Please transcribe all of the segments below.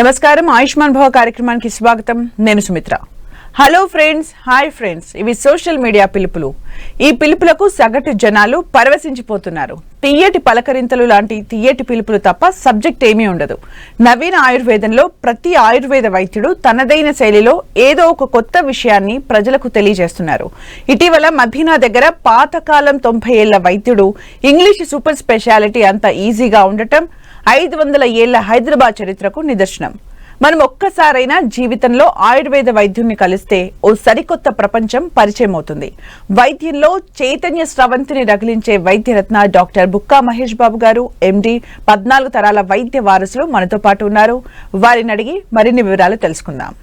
నమస్కారం. ఆయుష్మాన్ భవ కార్యక్రమానికి స్వాగతం. నేను Sumitra. Hello friends hi friends ఇవి సోషల్ మీడియా పిలుపులు. ఈ పిలుపులకు సగటు జనాలు పరవశించిపోతున్నారు. తీయటి పలకరింతలు లాంటి తీయటి పిలుపులు తప్ప సబ్జెక్ట్ ఏమీ ఉండదు. నవీన ఆయుర్వేదంలో ప్రతి ఆయుర్వేద వైద్యుడు తనదైన శైలిలో ఏదో ఒక కొత్త విషయాన్ని ప్రజలకు తెలియజేస్తున్నారు. ఇటీవల మదీనా దగ్గర పాతకాలం తొంభై ఏళ్ళ వైద్యుడు ఇంగ్లీష్ సూపర్ స్పెషాలిటీ అంత ఈజీగా ఉండటం ఐదు వందల ఏళ్ళ హైదరాబాద్ చరిత్రకు నిదర్శనం. మనం ఒక్కసారైనా జీవితంలో ఆయుర్వేద వైద్యుణ్ణి కలిస్తే ఓ సరికొత్త ప్రపంచం పరిచయం అవుతుంది వైద్యంలో చైతన్య స్రవంతిని రగిలించే వైద్యరత్న డాక్టర్ బుక్కా మహేష్ బాబు గారు ఎండి పద్నాలుగు తరాల వైద్య వారసులు మనతో పాటు ఉన్నారు. వారిని అడిగి మరిన్ని వివరాలు తెలుసుకుందాం.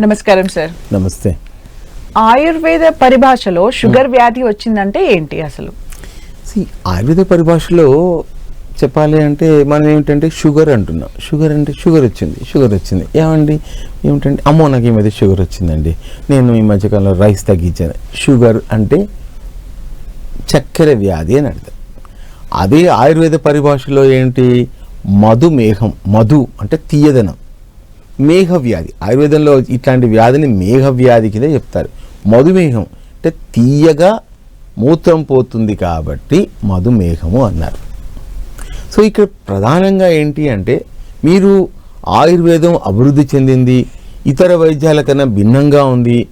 నమస్కారం సార్ నమస్తే. ఆయుర్వేద పరిభాషలో షుగర్ వ్యాధి వచ్చిందంటే ఏంటి అసలు? ఆయుర్వేద పరిభాషలో చెప్పాలి అంటే మనం ఏమిటంటే షుగర్ అంటున్నాం. షుగర్ అంటే షుగర్ వచ్చింది షుగర్ వచ్చింది. ఏమండి? ఏమిటంటే అమ్మో నాకు ఈ మధ్య షుగర్ వచ్చిందండి. నేను ఈ మధ్యకాలంలో రైస్ తగ్గించాను. షుగర్ అంటే చక్కెర వ్యాధి అని అర్థం. అదే ఆయుర్వేద పరిభాషలో ఏంటి? మధుమేహం మధు అంటే తీయదనం. మేఘ వ్యాధి ఆయుర్వేదంలో ఇట్లాంటి వ్యాధిని మేఘ వ్యాధి కింద చెప్తారు. మధుమేహం అంటే తీయగా మూత్రం పోతుంది కాబట్టి మధుమేహము అన్నారు. సో ఇక్కడ ప్రధానంగా ఏంటి అంటే మీరు ఆయుర్వేదం అభివృద్ధి చెందింది ఇతర వైద్యాల కన్నా భిన్నంగా ఉంది.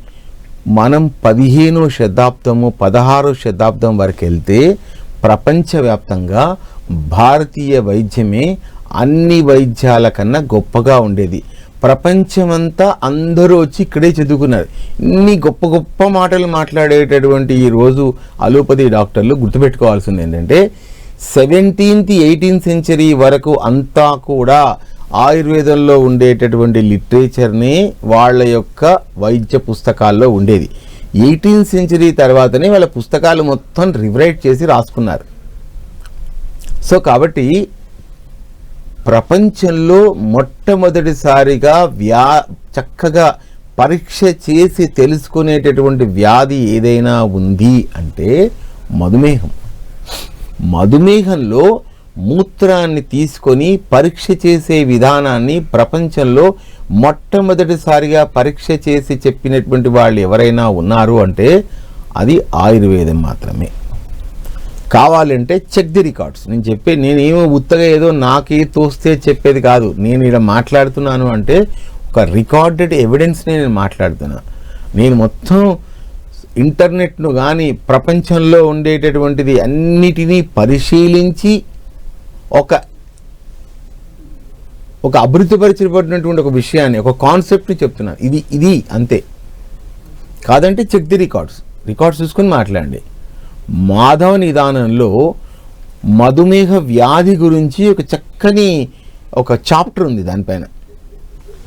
మనం పదిహేనో శతాబ్దము పదహారో శతాబ్దం వరకు వెళ్తే ప్రపంచవ్యాప్తంగా భారతీయ వైద్యమే అన్ని వైద్యాల కన్నా గొప్పగా ఉండేది. ప్రపంచమంతా అందరూ వచ్చి ఇక్కడే చదువుకున్నారు. ఇన్ని గొప్ప గొప్ప మాటలు మాట్లాడేటటువంటి ఈ రోజు అలోపతి డాక్టర్లు గుర్తుపెట్టుకోవాల్సింది ఏంటంటే సెవెంటీన్త్ ఎయిటీన్త్ సెంచరీ వరకు అంతా కూడా ఆయుర్వేదంలో ఉండేటటువంటి లిటరేచర్ని వాళ్ళ యొక్క వైద్య పుస్తకాల్లో ఉండేది. ఎయిటీన్త్ సెంచరీ తర్వాతనే వాళ్ళ పుస్తకాలు మొత్తం రివరైట్ చేసి రాసుకున్నారు. సో కాబట్టి ప్రపంచంలో మొట్టమొదటిసారిగా వ్యా చక్కగా పరీక్ష చేసి తెలుసుకునేటటువంటి వ్యాధి ఏదైనా ఉంది అంటే మధుమేహం. మధుమేహంలో మూత్రాన్ని తీసుకొని పరీక్ష చేసే విధానాన్ని ప్రపంచంలో మొట్టమొదటిసారిగా పరీక్ష చేసి చెప్పినటువంటి వాళ్ళు ఎవరైనా ఉన్నారు అంటే అది ఆయుర్వేదం మాత్రమే. కావాలంటే చెక్ ది రికార్డ్స్ నేను చెప్పే నేనేమో ఉత్తగా ఏదో నాకే తోస్తే చెప్పేది కాదు. నేను ఇలా మాట్లాడుతున్నాను అంటే ఒక రికార్డెడ్ ఎవిడెన్స్ని నేను మాట్లాడుతున్నా. నేను మొత్తం ఇంటర్నెట్ను కానీ ప్రపంచంలో ఉండేటటువంటిది అన్నిటినీ పరిశీలించి ఒక ఒక అభివృద్ధిపరిచబడినటువంటి ఒక విషయాన్ని ఒక కాన్సెప్ట్ని చెప్తున్నాను ఇది ఇది అంతే. కాదంటే చెక్ ది రికార్డ్స్ రికార్డ్స్ చూసుకొని మాట్లాడండి. మాధవ నిదానంలో మధుమేహ వ్యాధి గురించి ఒక చక్కని ఒక చాప్టర్ ఉంది దానిపైన.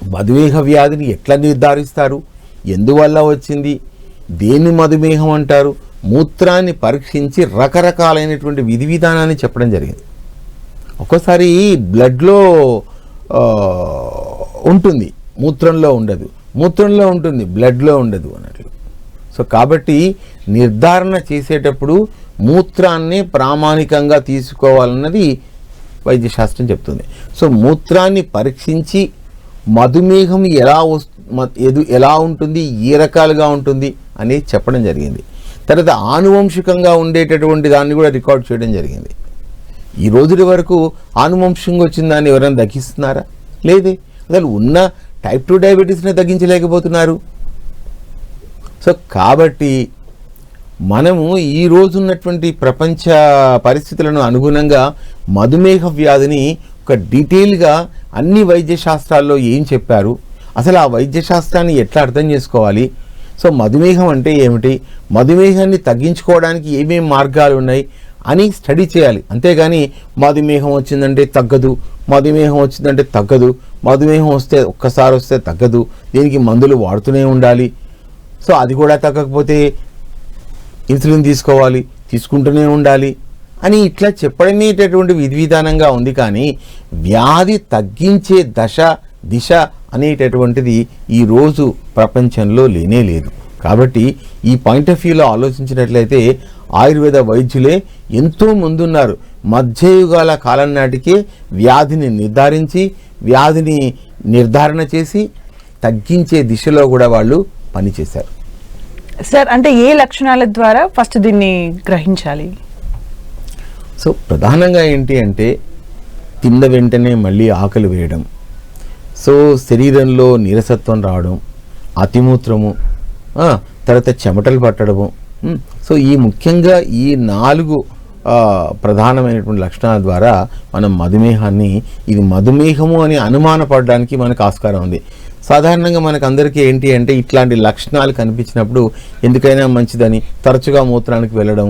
మధుమేహ వ్యాధిని ఎట్లా నిర్ధారిస్తారు? ఎందువల్ల వచ్చింది? దేన్ని మధుమేహం అంటారు? మూత్రాన్ని పరీక్షించి రకరకాలైనటువంటి విధి విధానాన్ని చెప్పడం జరిగింది. ఒక్కోసారి బ్లడ్లో ఉంటుంది. మూత్రంలో ఉండదు. మూత్రంలో ఉంటుంది. బ్లడ్లో ఉండదు అన్నట్లు. సో కాబట్టి నిర్ధారణ చేసేటప్పుడు మూత్రాన్ని ప్రామాణికంగా తీసుకోవాలన్నది వైద్యశాస్త్రం చెప్తుంది. సో మూత్రాన్ని పరీక్షించి మధుమేహం ఎలా వస్తు మ- ఎదు ఎలా ఉంటుంది ఏ రకాలుగా ఉంటుంది అనేది చెప్పడం జరిగింది. తర్వాత ఆనువంశికంగా ఉండేటటువంటి దాన్ని కూడా రికార్డ్ చేయడం జరిగింది. ఈ రోజుటి వరకు ఆనువంశంగా వచ్చిన దాన్ని ఎవరైనా తగ్గిస్తున్నారా లేదే. అసలు ఉన్న టైప్ టూ డయాబెటీస్ని తగ్గించలేకపోతున్నారు. సో కాబట్టి మనము ఈ రోజు ఉన్నటువంటి ప్రపంచ పరిస్థితులను అనుగుణంగా మధుమేహ వ్యాధిని ఒక డీటెయిల్గా అన్ని వైద్య శాస్త్రాల్లో ఏం చెప్పారు? అసలు ఆ వైద్య శాస్త్రాన్ని ఎట్లా అర్థం చేసుకోవాలి? సో మధుమేహం అంటే ఏమిటి? మధుమేహాన్ని తగ్గించుకోవడానికి ఏమేమి మార్గాలు ఉన్నాయి అని స్టడీ చేయాలి. అంతేగాని మధుమేహం వచ్చిందంటే తగ్గదు మధుమేహం వచ్చిందంటే తగ్గదు మధుమేహం వస్తే ఒక్కసారి వస్తే తగ్గదు దీనికి మందులు వాడుతూనే ఉండాలి సో అది కూడా తగ్గకపోతే ఇన్సులిన్ తీసుకోవాలి తీసుకుంటూనే ఉండాలి అని ఇట్లా చెప్పడనేటటువంటి విధి విధానంగా ఉంది కానీ వ్యాధి తగ్గించే దశ దిశ అనేటటువంటిది ఈరోజు ప్రపంచంలో లేనే లేదు. కాబట్టి ఈ పాయింట్ ఆఫ్ వ్యూలో ఆలోచించినట్లయితే ఆయుర్వేద వైద్యులే ఎంతో ముందున్నారు. మధ్యయుగాల కాలం నాటికే వ్యాధిని నిర్ధారించి వ్యాధిని నిర్ధారణ చేసి తగ్గించే దిశలో కూడా వాళ్ళు పనిచేశారు. సార్ అంటే ఏ లక్షణాల ద్వారా ఫస్ట్ దీన్ని గ్రహించాలి? సో ప్రధానంగా ఏంటి అంటే తిన్న వెంటనే మళ్ళీ ఆకలి వేయడం. సో శరీరంలో నీరసత్వం రావడం అతిమూత్రము తర్వాత చెమటలు పట్టడము సో ఈ ముఖ్యంగా ఈ నాలుగు ప్రధానమైనటువంటి లక్షణాల ద్వారా మనం మధుమేహాన్ని ఇది మధుమేహము అని అనుమానపడడానికి మనకు ఆస్కారం ఉంది. సాధారణంగా మనకు అందరికీ ఏంటి అంటే ఇట్లాంటి లక్షణాలు కనిపించినప్పుడు ఎందుకైనా మంచిదని తరచుగా మూత్రానికి వెళ్ళడం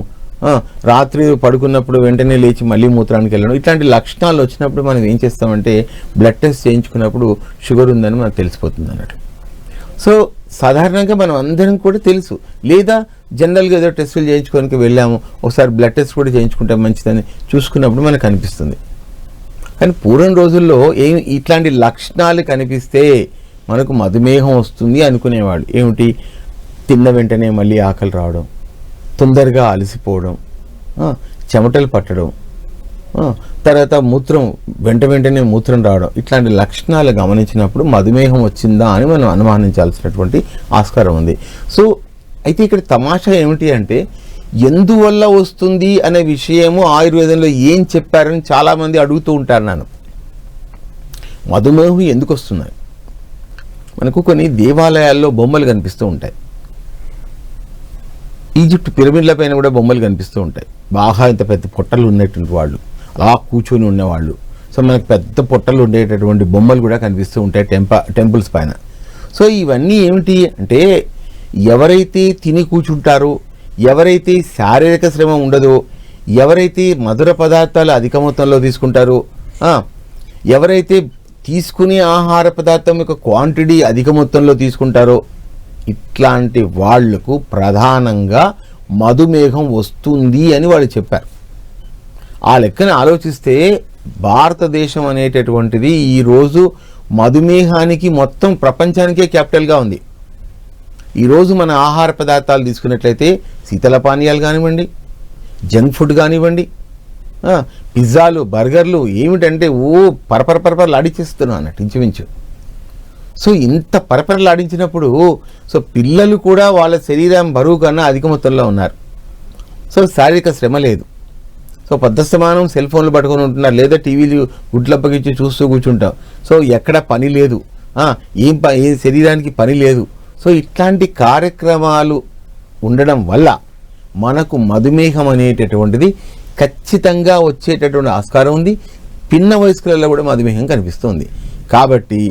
రాత్రి పడుకున్నప్పుడు వెంటనే లేచి మళ్ళీ మూత్రానికి వెళ్ళడం ఇట్లాంటి లక్షణాలు వచ్చినప్పుడు మనం ఏం చేస్తామంటే బ్లడ్ టెస్ట్ చేయించుకున్నప్పుడు షుగర్ ఉందని మనకు తెలిసిపోతుంది అన్నట్టు. సో సాధారణంగా మనం అందరం కూడా తెలుసు. లేదా జనరల్గా ఏదో టెస్టులు చేయించుకోనికి వెళ్ళాము ఒకసారి బ్లడ్ టెస్ట్ కూడా చేయించుకుంటే మంచిదని చూసుకున్నప్పుడు మనకు అనిపిస్తుంది. కానీ పూర్వం రోజుల్లో ఏం ఇట్లాంటి లక్షణాలు కనిపిస్తే మనకు మధుమేహం వస్తుంది అనుకునేవాడు. ఏమిటి? తిన్న వెంటనే మళ్ళీ ఆకలి రావడం తొందరగా అలసిపోవడం చెమటలు పట్టడం తర్వాత మూత్రం వెంట వెంటనే మూత్రం రావడం. ఇట్లాంటి లక్షణాలు గమనించినప్పుడు మధుమేహం వచ్చిందా అని మనం అనుమానించాల్సినటువంటి ఆస్కారం ఉంది. సో అయితే ఇక్కడ తమాషా ఏమిటి అంటే ఎందువల్ల వస్తుంది అనే విషయము ఆయుర్వేదంలో ఏం చెప్పారని చాలామంది అడుగుతూ ఉంటారు నన్ను. మధుమేహం ఎందుకు వస్తున్నాయి? మనకు కొన్ని దేవాలయాల్లో బొమ్మలు కనిపిస్తూ ఉంటాయి. ఈజిప్ట్ పిరమిడ్ల పైన కూడా బొమ్మలు కనిపిస్తూ ఉంటాయి. బాగా ఇంత పెద్ద పొట్టలు ఉన్నటువంటి వాళ్ళు అలా కూర్చొని ఉన్నవాళ్ళు. సో మనకు పెద్ద పొట్టలు ఉండేటటువంటి బొమ్మలు కూడా కనిపిస్తూ ఉంటాయి టెంప టెంపుల్స్ పైన. సో ఇవన్నీ ఏమిటి అంటే ఎవరైతే తిని కూర్చుంటారో ఎవరైతే శారీరక శ్రమ ఉండదో ఎవరైతే మధుర పదార్థాలు అధిక మొత్తంలో తీసుకుంటారో ఎవరైతే తీసుకునే ఆహార పదార్థం యొక్క క్వాంటిటీ అధిక మొత్తంలో తీసుకుంటారో ఇట్లాంటి వాళ్ళకు ప్రధానంగా మధుమేహం వస్తుంది అని వాళ్ళు చెప్పారు. ఆ లెక్కను ఆలోచిస్తే భారతదేశం అనేటటువంటిది ఈరోజు మధుమేహానికి మొత్తం ప్రపంచానికే క్యాపిటల్గా ఉంది. ఈరోజు మన ఆహార పదార్థాలు తీసుకున్నట్లయితే శీతల పానీయాలు కానివ్వండి జంక్ ఫుడ్ కానివ్వండి పిజ్జాలు బర్గర్లు ఏమిటంటే ఓ పరపర పరపరలు ఆడిచేస్తున్నాను అన్నట్టు ఇంచుమించు. సో ఇంత పరపరలాడించినప్పుడు సో పిల్లలు కూడా వాళ్ళ శరీరం బరువు కన్నా అధిక మొత్తంలో ఉన్నారు. సో శారీరక శ్రమ లేదు. సో సమానం సెల్ ఫోన్లు పట్టుకొని ఉంటున్నారు లేదా టీవీలు గుడ్లప్పగించి చూస్తూ కూర్చుంటాం. సో ఎక్కడ పని లేదు. ఏం ప ఏ శరీరానికి పని లేదు. సో ఇట్లాంటి కార్యక్రమాలు ఉండడం వల్ల మనకు మధుమేహం అనేటటువంటిది ఖచ్చితంగా వచ్చేటటువంటి ఆస్కారం ఉంది. పిన్న వయస్కులలో కూడా మధుమేహం కనిపిస్తుంది. కాబట్టి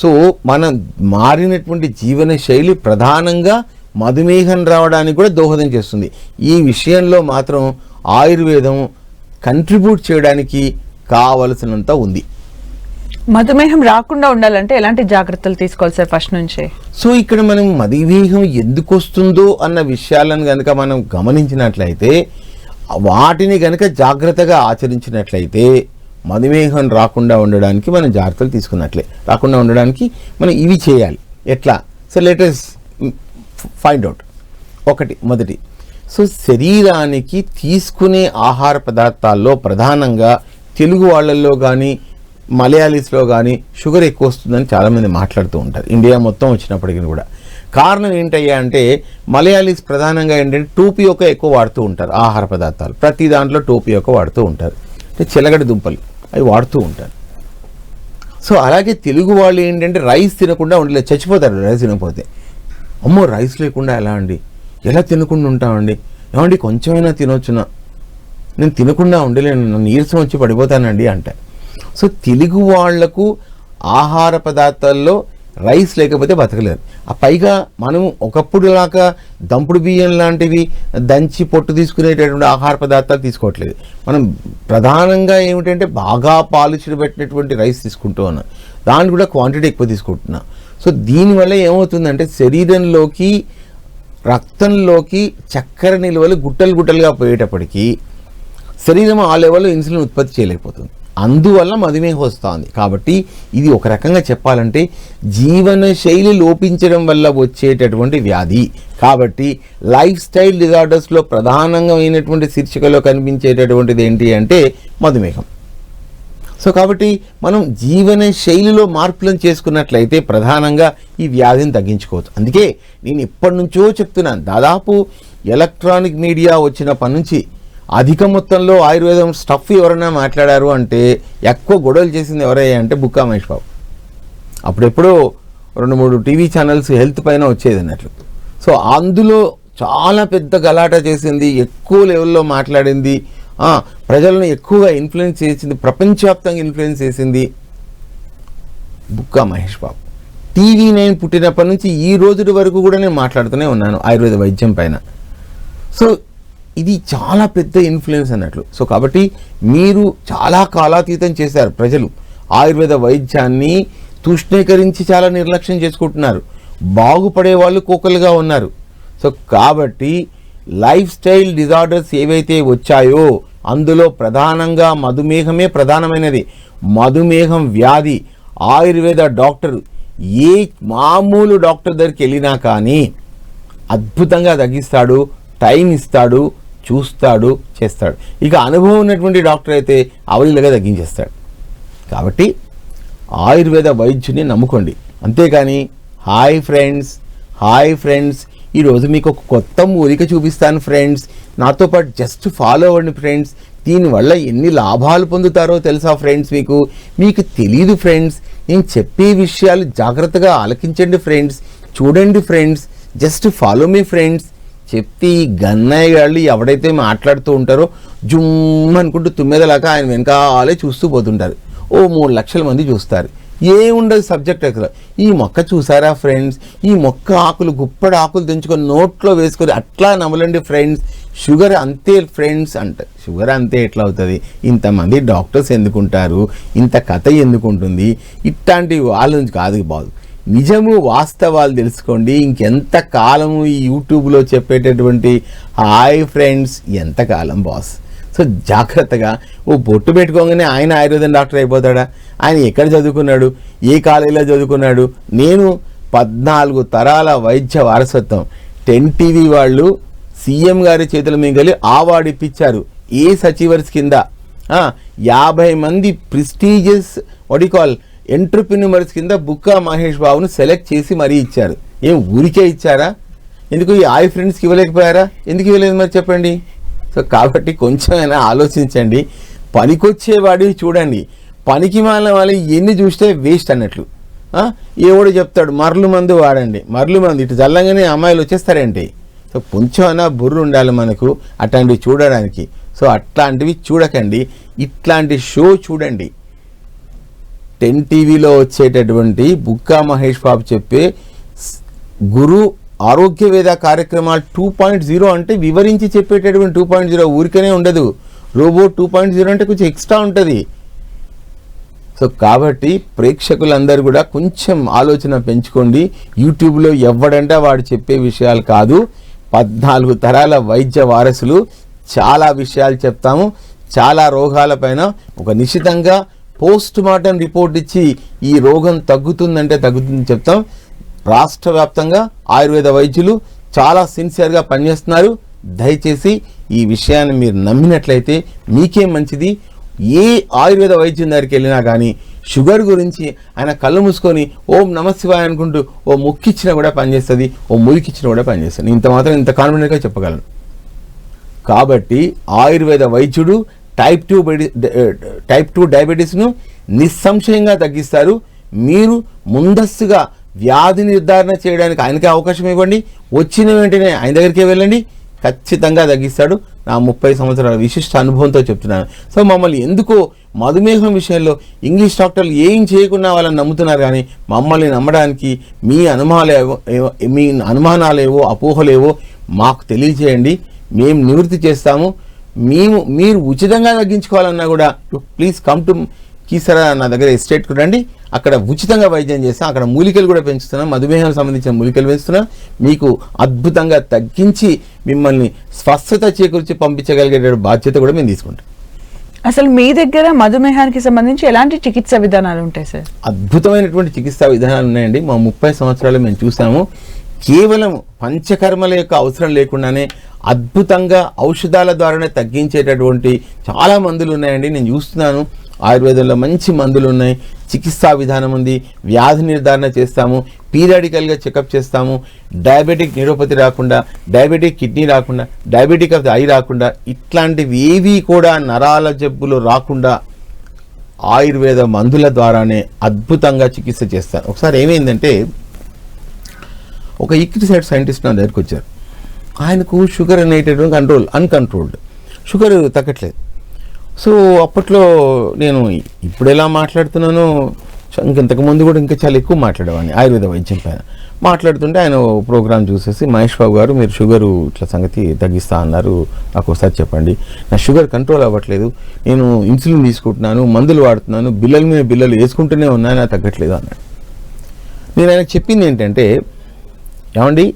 సో మనం మారినటువంటి జీవన శైలి ప్రధానంగా మధుమేహం రావడానికి కూడా దోహదం చేస్తుంది. ఈ విషయంలో మాత్రం ఆయుర్వేదం కంట్రిబ్యూట్ చేయడానికి కావలసినంత ఉంది. మధుమేహం రాకుండా ఉండాలంటే ఎలాంటి జాగ్రత్తలు తీసుకోవాలి సార్ ఫస్ట్ నుంచే? సో ఇక్కడ మనం మధుమేహం ఎందుకు వస్తుందో అన్న విషయాలను కనుక మనం గమనించినట్లయితే వాటిని కనుక జాగ్రత్తగా ఆచరించినట్లయితే మధుమేహం రాకుండా ఉండడానికి మనం జాగ్రత్తలు తీసుకున్నట్లే. రాకుండా ఉండడానికి మనం ఇవి చేయాలి. ఎట్లా? సో లెటెస్ ఫైండ్ అవుట్ ఒకటి మొదటి. సో శరీరానికి తీసుకునే ఆహార పదార్థాల్లో ప్రధానంగా తెలుగు వాళ్ళల్లో కానీ మలయాళీస్లో కానీ షుగర్ ఎక్కువ వస్తుందని చాలామంది మాట్లాడుతూ ఉంటారు. ఇండియా మొత్తం వచ్చినప్పటికీ కూడా. కారణం ఏంటయ్యా అంటే మలయాళీస్ ప్రధానంగా ఏంటంటే టోపీ ఎక్కువ వాడుతూ ఉంటారు ఆహార పదార్థాలు. ప్రతి దాంట్లో టోపీ వాడుతూ ఉంటారు. అంటే చిలగడ దుంపలు అవి వాడుతూ ఉంటారు. సో అలాగే తెలుగు వాళ్ళు ఏంటంటే రైస్ తినకుండా ఉండలేదు చచ్చిపోతారు రైస్ తినకపోతే. అమ్మో రైస్ లేకుండా ఎలా అండి? ఎలా తినకుండా ఉంటామండి? ఏమండి కొంచెమైనా తినొచ్చునా? నేను తినకుండా ఉండలేను నన్ను నీరసం వచ్చి పడిపోతానండి అంట. సో తెలుగు వాళ్ళకు ఆహార పదార్థాల్లో రైస్ లేకపోతే బతకలేరు ఆ పైగా మనం ఒకప్పుడు లాగా దంపుడు బియ్యం లాంటివి దంచి పొట్టు తీసుకునేటటువంటి ఆహార పదార్థాలు తీసుకోవట్లేదు. మనం ప్రధానంగా ఏమిటంటే బాగా పాలిచ్చి పెట్టినటువంటి రైస్ తీసుకుంటూ ఉన్నాం. దాన్ని కూడా క్వాంటిటీ ఎక్కువ తీసుకుంటున్నాం. సో దీనివల్ల ఏమవుతుందంటే శరీరంలోకి రక్తంలోకి చక్కెర నిల్వలు గుట్టలు గుట్టలుగా పోయేటప్పటికీ శరీరం ఆ లెవెల్లో ఇన్సులిన్ ఉత్పత్తి చేయలేకపోతుంది. అందువల్ల మధుమేహం వస్తుంది. కాబట్టి ఇది ఒక రకంగా చెప్పాలంటే జీవన శైలి లోపించడం వల్ల వచ్చేటటువంటి వ్యాధి. కాబట్టి లైఫ్ స్టైల్ డిజార్డర్స్లో ప్రధానంగా అయినటువంటి శీర్షికలో కనిపించేటటువంటిది ఏంటి అంటే మధుమేహం. సో కాబట్టి మనం జీవన శైలిలో మార్పులను చేసుకున్నట్లయితే ప్రధానంగా ఈ వ్యాధిని తగ్గించుకోవచ్చు. అందుకే నేను ఎప్పటి నుంచో చెప్తున్నాను దాదాపు ఎలక్ట్రానిక్ మీడియా వచ్చినప్పటి నుంచి అధిక మొత్తంలో ఆయుర్వేదం స్టఫ్ ఎవరైనా మాట్లాడారు అంటే ఎక్కువ గొడవలు చేసింది ఎవరయ్యా అంటే బుక్కా మహేష్ బాబు. అప్పుడెప్పుడో రెండు మూడు టీవీ ఛానల్స్ హెల్త్ పైన వచ్చేది అన్నట్లు. సో అందులో చాలా పెద్ద గలాట చేసింది ఎక్కువ లెవెల్లో మాట్లాడింది ప్రజలను ఎక్కువగా ఇన్ఫ్లుయెన్స్ చేసింది ప్రపంచవ్యాప్తంగా ఇన్ఫ్లుయెన్స్ చేసింది బుక్కా మహేష్ బాబు. టీవీ నేను పుట్టినప్పటి నుంచి ఈ రోజు వరకు కూడా నేను మాట్లాడుతూనే ఉన్నాను ఆయుర్వేద వైద్యం పైన. సో ఇది చాలా పెద్ద ఇన్ఫ్లుయెన్స్ అన్నట్లు. సో కాబట్టి మీరు చాలా కాలాతీతం చేశారు ప్రజలు. ఆయుర్వేద వైద్యాన్ని తూష్ణీకరించి చాలా నిర్లక్ష్యం చేసుకుంటున్నారు. బాగుపడే వాళ్ళు కోకలుగా ఉన్నారు. సో కాబట్టి లైఫ్ స్టైల్ డిజార్డర్స్ ఏవైతే వచ్చాయో అందులో ప్రధానంగా మధుమేహమే ప్రధానమైనది. మధుమేహం వ్యాధి ఆయుర్వేద డాక్టర్ ఏ మామూలు డాక్టర్ దగ్గరికి వెళ్ళినా కానీ అద్భుతంగా తగ్గిస్తాడు టైం ఇస్తాడు చూస్తాడు చేస్తాడు. ఇక అనుభవం ఉన్నటువంటి డాక్టర్ అయితే అవలీలగా తగ్గించేస్తాడు. కాబట్టి ఆయుర్వేద వైద్యుని నమ్ముకోండి. అంతేకాని హాయ్ ఫ్రెండ్స్ హాయ్ ఫ్రెండ్స్ ఈరోజు మీకు ఒక కొత్త మూలిక చూపిస్తాను ఫ్రెండ్స్. నాతో పాటు జస్ట్ ఫాలో అవ్వండి ఫ్రెండ్స్. దీనివల్ల ఎన్ని లాభాలు పొందుతారో తెలుసా ఫ్రెండ్స్ మీకు? మీకు తెలియదు ఫ్రెండ్స్. నేను చెప్పే విషయాలు జాగ్రత్తగా ఆలకించండి ఫ్రెండ్స్. చూడండి ఫ్రెండ్స్. జస్ట్ ఫాలో మీ ఫ్రెండ్స్. చెప్తే ఈ గన్నయ్య గాళ్ళు ఎవడైతే మాట్లాడుతూ ఉంటారో జుమ్ అనుకుంటూ తుమ్మెదలాగా ఆయన వెనకాలే చూస్తూ పోతుంటారు. ఓ మూడు లక్షల మంది చూస్తారు. ఏముండదు సబ్జెక్ట్ అసలు ఈ మొక్క చూసారా ఫ్రెండ్స్? ఈ మొక్క ఆకులు గుప్పడి ఆకులు తెంచుకొని నోట్లో వేసుకొని అట్లా నమలండి ఫ్రెండ్స్. షుగర్ అంతే ఫ్రెండ్స్ అంట. షుగర్ అంతే ఎట్లా అవుతుంది? ఇంతమంది డాక్టర్స్ ఎందుకుంటారు? ఇంత కథ ఎందుకుంటుంది? ఇట్లాంటి వాళ్ళ నుంచి కాదు బాగు నిజము వాస్తవాలు తెలుసుకోండి. ఇంకెంత కాలము ఈ యూట్యూబ్లో చెప్పేటటువంటి హాయ్ ఫ్రెండ్స్ ఎంతకాలం బాస్. సో జాగ్రత్తగా ఓ బొట్టు పెట్టుకోగానే ఆయన ఆయుర్వేదం డాక్టర్ అయిపోతాడా? ఆయన ఎక్కడ చదువుకున్నాడు? ఏ కాలేజీలో చదువుకున్నాడు? నేను పద్నాలుగు తరాల వైద్య వారసత్వం. టెన్ టీవీ వాళ్ళు సీఎం గారి చేతుల మీద కలిగి అవార్డు ఇప్పించారు. ఏ సచివర్స్ కింద? యాభై మంది ప్రిస్టీజియస్ కాల్ ఎంటర్ప్రిన్యూమర్స్ కింద బుక్కా మహేష్ బాబును సెలెక్ట్ చేసి మరీ ఇచ్చారు. ఏం ఊరికే ఇచ్చారా? ఎందుకు ఈ ఆయి ఫ్రెండ్స్కి ఇవ్వలేకపోయారా? ఎందుకు ఇవ్వలేదు మరి చెప్పండి. సో కాబట్టి కొంచెమైనా ఆలోచించండి. పనికొచ్చేవాడివి చూడండి. పనికి మాలిన వాళ్ళు ఎన్ని చూస్తే వేస్ట్ అన్నట్లు. ఆ? ఎవడు చెప్తాడు మరలు మందు వాడండి మరలు మందు. ఇటు చల్లంగానే అమ్మాయిలు వచ్చేస్తారేంటి? సో కొంచెమైనా బుర్ర ఉండాలి మనకు అట్లాంటివి చూడడానికి. సో అట్లాంటివి చూడకండి. ఇట్లాంటి షో చూడండి. టెన్ టీవీలో వచ్చేటటువంటి బుక్కా మహేష్ బాబు చెప్పే గురు ఆరోగ్య వేద కార్యక్రమాలు టూ పాయింట్ జీరో అంటే వివరించి చెప్పేటటువంటి టూ పాయింట్ జీరో ఊరికనే ఉండదు. రోబో టూ పాయింట్ జీరో అంటే కొంచెం ఎక్స్ట్రా ఉంటుంది. సో కాబట్టి ప్రేక్షకులందరూ కూడా కొంచెం ఆలోచన పెంచుకోండి. యూట్యూబ్లో ఎవడంటే వాడు చెప్పే విషయాలు కాదు. పద్నాలుగు తరాల వైద్య వారసులు. చాలా విషయాలు చెప్తాము. చాలా రోగాలపైన ఒక నిశ్చితంగా పోస్ట్ మార్టం రిపోర్ట్ ఇచ్చి ఈ రోగం తగ్గుతుందంటే తగ్గుతుందని చెప్తాం. రాష్ట్ర వ్యాప్తంగా ఆయుర్వేద వైద్యులు చాలా సిన్సియర్గా పనిచేస్తున్నారు. దయచేసి ఈ విషయాన్ని మీరు నమ్మినట్లయితే మీకే మంచిది. ఏ ఆయుర్వేద వైద్యం దగ్గరికి వెళ్ళినా కానీ షుగర్ గురించి ఆయన కళ్ళు మూసుకొని ఓం నమశివాయ అనుకుంటూ ఓ ముక్కిచ్చినా కూడా పనిచేస్తుంది ఓ మురికిచ్చినా కూడా పనిచేస్తుంది. ఇంత మాత్రం ఇంత కాన్ఫిడెంట్గా చెప్పగలను. కాబట్టి ఆయుర్వేద వైద్యుడు టైప్ టూ టైప్ టూ డయాబెటీస్ను నిస్సంశయంగా తగ్గిస్తారు. మీరు ముందస్తుగా వ్యాధి నిర్ధారణ చేయడానికి ఆయనకి అవకాశం ఇవ్వండి. వచ్చిన వెంటనే ఆయన దగ్గరికే వెళ్ళండి. ఖచ్చితంగా తగ్గిస్తాడు. నా ముప్పై సంవత్సరాల విశిష్ట అనుభవంతో చెప్తున్నాను. సో మమ్మల్ని ఎందుకో మధుమేహం విషయంలో ఇంగ్లీష్ డాక్టర్లు ఏం చేయకుండా వాళ్ళని నమ్ముతున్నారు కానీ మమ్మల్ని నమ్మడానికి మీ అనుమానాలేవో ఏవో- మీ అనుమానాలేవో అపోహలేవో మాకు తెలియజేయండి. మేము నివృత్తి చేస్తాము. మేము మీరు ఉచితంగా తగ్గించుకోవాలన్నా కూడా ప్లీజ్ కమ్ టు కీసరా నా దగ్గర ఎస్టేట్కి రండి. అక్కడ ఉచితంగా వైద్యం చేస్తాం. అక్కడ మూలికలు కూడా పెంచుతున్నాం. మధుమేహం సంబంధించిన మూలికలు పెంచుతున్నాం. మీకు అద్భుతంగా తగ్గించి మిమ్మల్ని స్వస్థత చేకూర్చి పంపించగలిగే బాధ్యత కూడా మేము తీసుకుంటాం. అసలు మీ దగ్గర మధుమేహానికి సంబంధించి ఎలాంటి చికిత్స విధానాలు ఉంటాయి సార్? అద్భుతమైనటువంటి చికిత్సా విధానాలు ఉన్నాయండి. మా ముప్పై సంవత్సరాలు మేము చూసాము. కేవలం పంచకర్మల యొక్క అవసరం లేకుండానే అద్భుతంగా ఔషధాల ద్వారానే తగ్గించేటటువంటి చాలా మందులు ఉన్నాయండి. నేను చూస్తున్నాను. ఆయుర్వేదంలో మంచి మందులు ఉన్నాయి. చికిత్సా విధానం ఉంది. వ్యాధి నిర్ధారణ చేస్తాము. పీరియాడికల్గా చెకప్ చేస్తాము. డయాబెటిక్ న్యూరోపతి రాకుండా డయాబెటిక్ కిడ్నీ రాకుండా డయాబెటిక్ ఆఫ్ ది ఐ రాకుండా ఇట్లాంటివి ఏవి కూడా నరాల జబ్బులు రాకుండా ఆయుర్వేద మందుల ద్వారానే అద్భుతంగా చికిత్స చేస్తారు. ఒకసారి ఏమైందంటే ఒక ఈక్విసైడ్ సైంటిస్ట్ నా దగ్గరికి వచ్చారు. ఆయనకు షుగర్ అనేటటువంటి కంట్రోల్ అన్కంట్రోల్డ్ షుగర్ తగ్గట్లేదు. సో అప్పట్లో నేను ఇప్పుడు ఎలా మాట్లాడుతున్నానో చ- ముందు కూడా ఇంకా చాలా ఎక్కువ మాట్లాడేవాడిని ఆయుర్వేద వైద్యం పైన. మాట్లాడుతుంటే ఆయన ప్రోగ్రామ్ చూసేసి మహేష్ బాబు గారు మీరు షుగర్ ఇట్లా సంగతి తగ్గిస్తా అన్నారు నాకు ఒకసారి చెప్పండి. నా షుగర్ కంట్రోల్ అవ్వట్లేదు. నేను ఇన్సులిన్ తీసుకుంటున్నాను మందులు వాడుతున్నాను బిల్లల మీద బిల్లలు వేసుకుంటూనే ఉన్నాను తగ్గట్లేదు అన్నాడు. నేను ఆయనకు చెప్పింది ఏంటంటే ఏమండి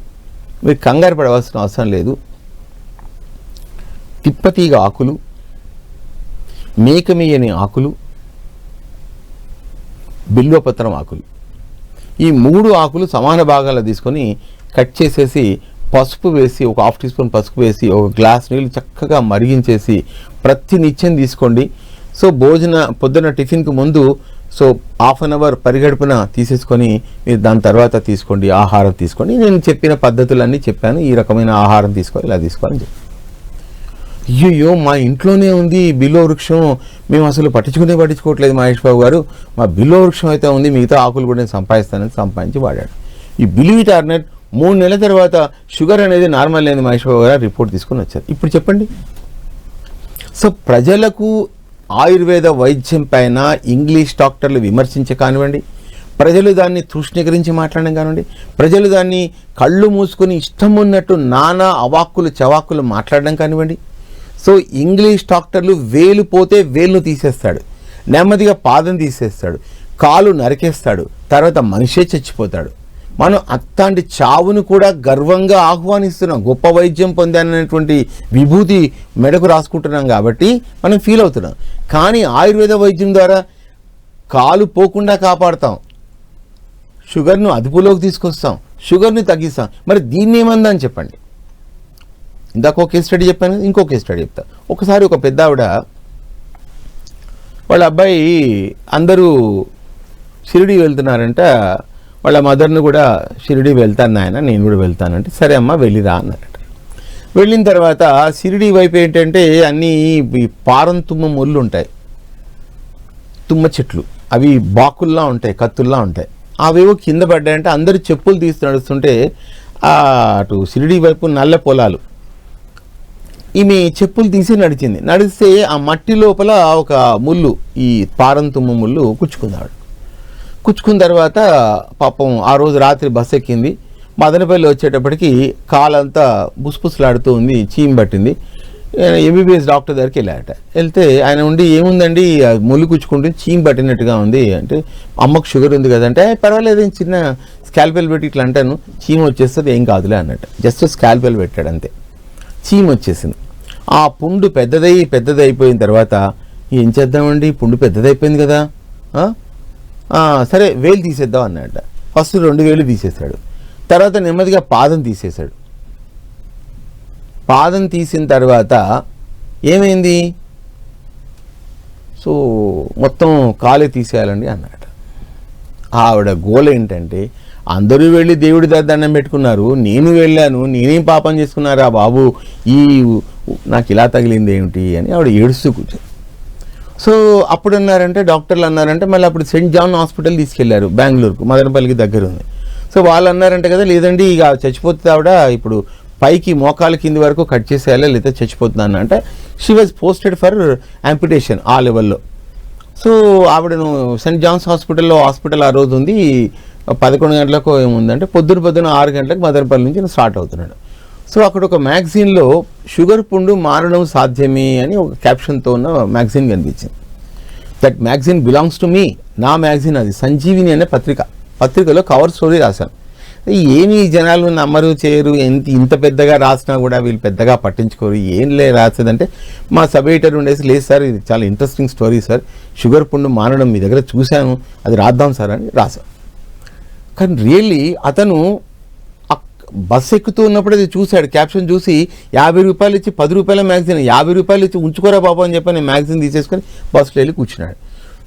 మీరు కంగారు పడవలసిన అవసరం లేదు. తిప్పతీగ ఆకులు మేకమీయని ఆకులు బిల్వపత్రం ఆకులు. ఈ మూడు ఆకులు సమాన భాగాల్లో తీసుకొని కట్ చేసేసి పసుపు వేసి ఒక హాఫ్ టీ స్పూన్ పసుపు వేసి ఒక గ్లాస్ నీళ్ళు చక్కగా మరిగించేసి ప్రతి నిత్యం తీసుకోండి. సో భోజన పొద్దున టిఫిన్కి ముందు సో హాఫ్ అన్ అవర్ పరిగడుపున తీసేసుకొని మీరు దాని తర్వాత తీసుకోండి ఆహారం తీసుకోండి. నేను చెప్పిన పద్ధతులన్నీ చెప్పాను. ఈ రకమైన ఆహారం తీసుకోవాలి ఇలా తీసుకోవాలని చెప్పి అయ్యో మా ఇంట్లోనే ఉంది బిల్లో వృక్షం. మేము అసలు పట్టించుకునే పట్టించుకోవట్లేదు మహేష్ బాబు గారు. మా బిల్లో వృక్షం అయితే ఉంది మిగతా ఆకులు కూడా నేను సంపాదిస్తానని సంపాదించి వాడాడు. ఈ బిలీవ్ టార్నెట్ మూడు నెలల తర్వాత షుగర్ అనేది నార్మల్ లేని మహేష్ బాబు గారు రిపోర్ట్ తీసుకుని వచ్చారు. ఇప్పుడు చెప్పండి. సో ప్రజలకు ఆయుర్వేద వైద్యం పైన ఇంగ్లీష్ డాక్టర్లు విమర్శించ కానివ్వండి ప్రజలు దాన్ని తృష్ణీకరించి మాట్లాడడం కానివ్వండి ప్రజలు దాన్ని కళ్ళు మూసుకొని ఇష్టం ఉన్నట్టు నానా అవాక్కులు చవాక్కులు మాట్లాడడం కానివ్వండి. సో ఇంగ్లీష్ డాక్టర్లు వేలు పోతే వేలును తీసేస్తాడు. నెమ్మదిగా పాదం తీసేస్తాడు. కాలు నరికేస్తాడు. తర్వాత మనిషే చచ్చిపోతాడు. మనం అత్తాంటి చావును కూడా గర్వంగా ఆహ్వానిస్తున్నాం గొప్ప వైద్యం పొందాననేటువంటి విభూతి మెడకు రాసుకుంటున్నాం కాబట్టి మనం ఫీల్ అవుతున్నాం. కానీ ఆయుర్వేద వైద్యం ద్వారా కాలు పోకుండా కాపాడతాం. షుగర్ను అదుపులోకి తీసుకొస్తాం. షుగర్ని తగ్గిస్తాం. మరి దీన్ని ఏమందని చెప్పండి? ఇందాక ఒక కేస్ స్టడీ చెప్పాను ఇంకో కేస్ స్టడీ చెప్తా. ఒకసారి ఒక పెద్ద ఆవిడ వాళ్ళ అబ్బాయి అందరూ షిరిడి వెళ్తున్నారంట. వాళ్ళ మదర్ను కూడా షిరిడి వెళ్తాను నాయన నేను కూడా వెళ్తానంటే సరే అమ్మ వెళ్ళిరా అన్నారట. వెళ్ళిన తర్వాత షిరిడి వైపు ఏంటంటే అన్నీ ఈ పారం తుమ్మ ముళ్ళు ఉంటాయి. తుమ్మ చెట్లు. అవి బాకుల్లా ఉంటాయి కత్తుల్లా ఉంటాయి. అవేవో కింద పడ్డాయంటే అందరూ చెప్పులు తీసి నడుస్తుంటే అటు షిరిడి వైపు నల్ల పొలాలు. ఈమె చెప్పులు తీసి నడిచింది. నడిస్తే ఆ మట్టి లోపల ఒక ముళ్ళు ఈ పారం తుమ్మ ముళ్ళు కుచ్చుకున్నాడు కుచ్చుకున్న తర్వాత పాపం ఆ రోజు రాత్రి బస్ ఎక్కింది. మదనపల్లి వచ్చేటప్పటికి కాలంతా బుస్బుస్లాడుతూ ఉంది చీమ్ పట్టింది. ఎంబీబీఎస్ డాక్టర్ దగ్గరికి వెళ్ళాట వెళ్తే ఆయన ఉండి ఏముందండి? ముళ్ళు కుచ్చుకుంటుంది చీమ్ పట్టినట్టుగా ఉంది. అంటే అమ్మకు షుగర్ ఉంది కదంటే పర్వాలేదు చిన్న స్కాల్పెల్ పెట్టి ఇట్లా అంటాను. చీమ్ వచ్చేస్తుంది ఏం కాదులే అన్నట్టు. జస్ట్ స్కాల్పెల్ పెట్టాడు అంతే. చీమ వచ్చేసింది. ఆ పుండు పెద్దదై పెద్దది అయిపోయిన తర్వాత ఏం చేద్దామండి? పుండు పెద్దదైపోయింది కదా సరే వేలు తీసేద్దాం అన్నట్ట ఫస్ట్ రెండు వేలు తీసేశాడు. తర్వాత నెమ్మదిగా పాదం తీసేశాడు. పాదం తీసిన తర్వాత ఏమైంది? సో మొత్తం కాలే తీసేయాలండి అన్నాడు ఆవిడ గోల ఏంటంటే అందరూ వెళ్ళి దేవుడి దగ్గర దండం పెట్టుకున్నారు. నేను వెళ్ళాను నేనేం పాపం చేసుకున్నారా బాబు? ఈ నాకు ఇలా తగిలింది ఏమిటి అని ఆవిడ ఏడుస్తూ కూర్చో సో అప్పుడు అన్నారంటే డాక్టర్లు అన్నారంటే మళ్ళీ అప్పుడు సెయింట్ జాన్ హాస్పిటల్ తీసుకెళ్ళారు బెంగళూరుకు మదనపల్లికి దగ్గర ఉంది సో వాళ్ళు అన్నారంటే కదా లేదండి ఇక చచ్చిపోతుంది ఆవిడ ఇప్పుడు పైకి మోకాల కింది వరకు కట్ చేసేయాలి లేదా చచ్చిపోతున్నాను అంటే she was posted for amputation ఆ లెవెల్లో. సో ఆవిడను సెయింట్ జాన్స్ హాస్పిటల్లో హాస్పిటల్ ఆ రోజు ఉంది పదకొండు గంటలకు ఏముందంటే పొద్దున పొద్దున ఆరు గంటలకు మదనపల్లి నుంచి స్టార్ట్ అవుతున్నాడు. సో అక్కడ ఒక మ్యాగజైన్లో షుగర్ పుండు మారడం సాధ్యమే అని ఒక క్యాప్షన్తో ఉన్న మ్యాగజైన్ కనిపించింది. That magazine belongs to me. నా మ్యాగజైన్ అది. సంజీవిని అనే పత్రిక. పత్రికలో కవర్ స్టోరీ రాశాను. ఏమి జనాలు నమ్మరు చేయరు ఎంత ఇంత పెద్దగా రాసినా కూడా వీళ్ళు పెద్దగా పట్టించుకోరు. ఏం లే రాసేదంటే మా సబ్ ఎడిటర్ ఉండేసి లేదు సార్ ఇది చాలా ఇంట్రెస్టింగ్ స్టోరీ సార్. షుగర్ పుండు మానడం మీ దగ్గర చూశాను. అది రాద్దాం సార్ అని రాశాను కానీ రియల్లీ అతను బస్సు బస్ ఎక్కుతూ ఉన్నప్పుడు అది చూశాడు. క్యాప్షన్ చూసి యాభై రూపాయలు ఇచ్చి పది రూపాయల మ్యాగజైన్ యాభై రూపాయలు ఇచ్చి ఉంచుకోరా బాబు అని చెప్పి నేను మ్యాగజైన్ తీసేసుకొని బస్సులో వెళ్ళి కూర్చున్నాడు.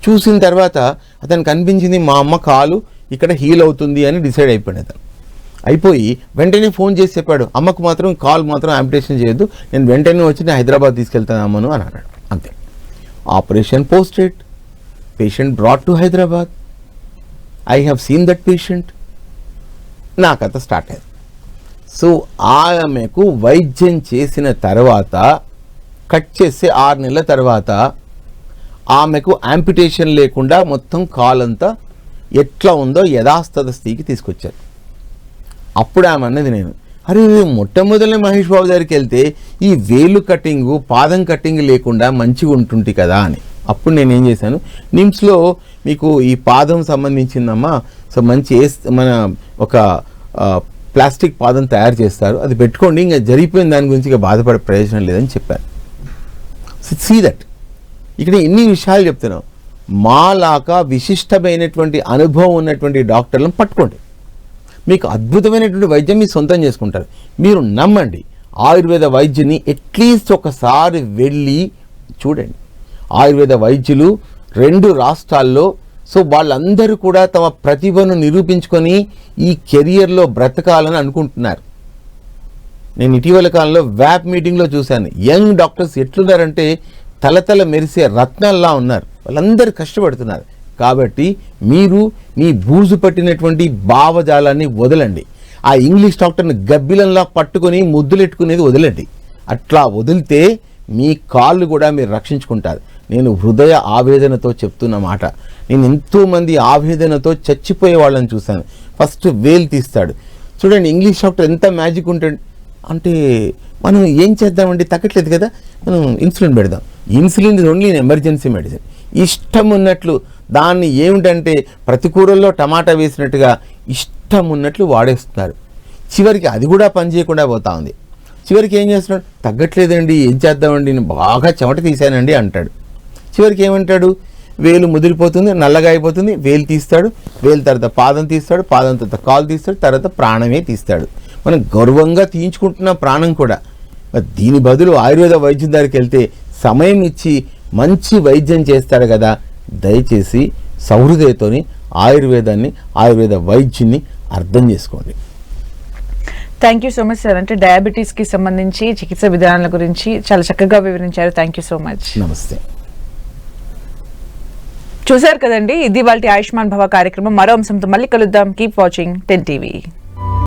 చూసిన తర్వాత అతనికి అనిపించింది మా అమ్మ కాలు ఇక్కడ హీల్ అవుతుంది అని డిసైడ్ అయిపోయాడు అతను. అయిపోయి వెంటనే ఫోన్ చేసి చెప్పాడు అమ్మకు మాత్రం కాల్ మాత్రం ఆంపిటేషన్ చేయొద్దు నేను వెంటనే వచ్చి నేను హైదరాబాద్ తీసుకెళ్తాను అమ్మను అని అన్నాడు. అంతే. Operation posted patient brought to Hyderabad. I have seen that patient నా కథ స్టార్ట్ అయింది. సో ఆమెకు వైద్యం చేసిన తర్వాత కట్ చేసి ఆరు నెలల తర్వాత ఆమెకు యాంపిటేషన్ లేకుండా మొత్తం కాలంతా ఎట్లా ఉందో యథాస్థత స్థితికి తీసుకొచ్చారు. అప్పుడు ఆమె అన్నది నేను అరే మొట్టమొదటి మహేష్ బాబు దగ్గరికి వెళ్తే ఈ వేలు కటింగ్ పాదం కటింగ్ లేకుండా మంచిగా ఉంటుంటి కదా అని. అప్పుడు నేను ఏం చేశాను నిమ్స్లో మీకు ఈ పాదం సంబంధించిందమ్మా సో మంచి ఏ- మన ఒక ప్లాస్టిక్ పాదం తయారు చేస్తారు. అది పెట్టుకోండి ఇంకా జరిగిపోయిన దాని గురించి ఇక బాధపడే ప్రయోజనం లేదని చెప్పారు. సీ దట్ ఇక్కడ ఎన్ని విషయాలు చెప్తున్నాం. మాలాగా విశిష్టమైనటువంటి అనుభవం ఉన్నటువంటి డాక్టర్లను పట్టుకోండి. మీకు అద్భుతమైనటువంటి వైద్యం మీరు సొంతం చేసుకుంటారు. మీరు నమ్మండి ఆయుర్వేద వైద్యుని అట్లీస్ట్ ఒకసారి వెళ్ళి చూడండి. ఆయుర్వేద వైద్యులు రెండు రాష్ట్రాల్లో సో వాళ్ళందరూ కూడా తమ ప్రతిభను నిరూపించుకొని ఈ కెరియర్లో బ్రతకాలని అనుకుంటున్నారు. నేను ఇటీవల కాలంలో వ్యాప్ మీటింగ్లో చూశాను. యంగ్ డాక్టర్స్ ఎట్లున్నారంటే తలతల మెరిసే రత్నాల్లా ఉన్నారు. వాళ్ళందరూ కష్టపడుతున్నారు. కాబట్టి మీరు మీ బూజు పట్టినటువంటి భావజాలాన్ని వదలండి. ఆ ఇంగ్లీష్ డాక్టర్ని గబ్బిలంలా పట్టుకొని ముద్దులెట్టుకునేది వదలండి. అట్లా వదిలితే మీ కాళ్ళు కూడా మీరు రక్షించుకుంటారు. నేను హృదయ ఆవేదనతో చెప్తున్న మాట. నేను ఎంతోమంది ఆవేదనతో చచ్చిపోయే వాళ్ళని చూశాను. ఫస్ట్ వేలు తీస్తాడు. చూడండి ఇంగ్లీష్ డాక్టర్ ఎంత మ్యాజిక్ ఉంటుంది అంటే మనం ఏం చేద్దామండి? తగ్గట్లేదు కదా? మనం ఇన్సులిన్ పెడదాం. Insulin is only emergency medicine. ఇష్టం ఉన్నట్లు దాన్ని ఏమిటంటే ప్రతి కూరల్లో టమాటా వేసినట్టుగా ఇష్టం ఉన్నట్లు వాడేస్తున్నారు. చివరికి అది కూడా పనిచేయకుండా పోతా ఉంది. చివరికి ఏం చేస్తున్నాడు? తగ్గట్లేదండి ఏం చేద్దామండి? నేను బాగా చెమట తీశానండి అంటాడు. చివరికి ఏమంటాడు? వేలు ముదిరిపోతుంది నల్లగా అయిపోతుంది వేలు తీస్తాడు వేలు తర్వాత పాదం తీస్తాడు పాదం తర్వాత కాలు తీస్తాడు తర్వాత ప్రాణమే తీస్తాడు. మనం గౌరవంగా తీయించుకుంటున్న ప్రాణం కూడా. దీని బదులు ఆయుర్వేద వైద్యం దగ్గరికి వెళ్తే సమయం ఇచ్చి మంచి వైద్యం చేస్తాడు కదా. దయచేసి సౌహృదయతోని ఆయుర్వేదాన్ని ఆయుర్వేద వైద్యుని అర్థం చేసుకోండి. Thank you so much sir అంటే డయాబెటీస్కి సంబంధించి చికిత్స విధానాల గురించి చాలా చక్కగా వివరించారు. థ్యాంక్ యూ సో మచ్ నమస్తే. చూశారు కదండి ఇది వాళ్ళ ఆయుష్మాన్ భవ కార్యక్రమం మరో అంశంతో మళ్ళీ కలుద్దాం. Keep watching ten TV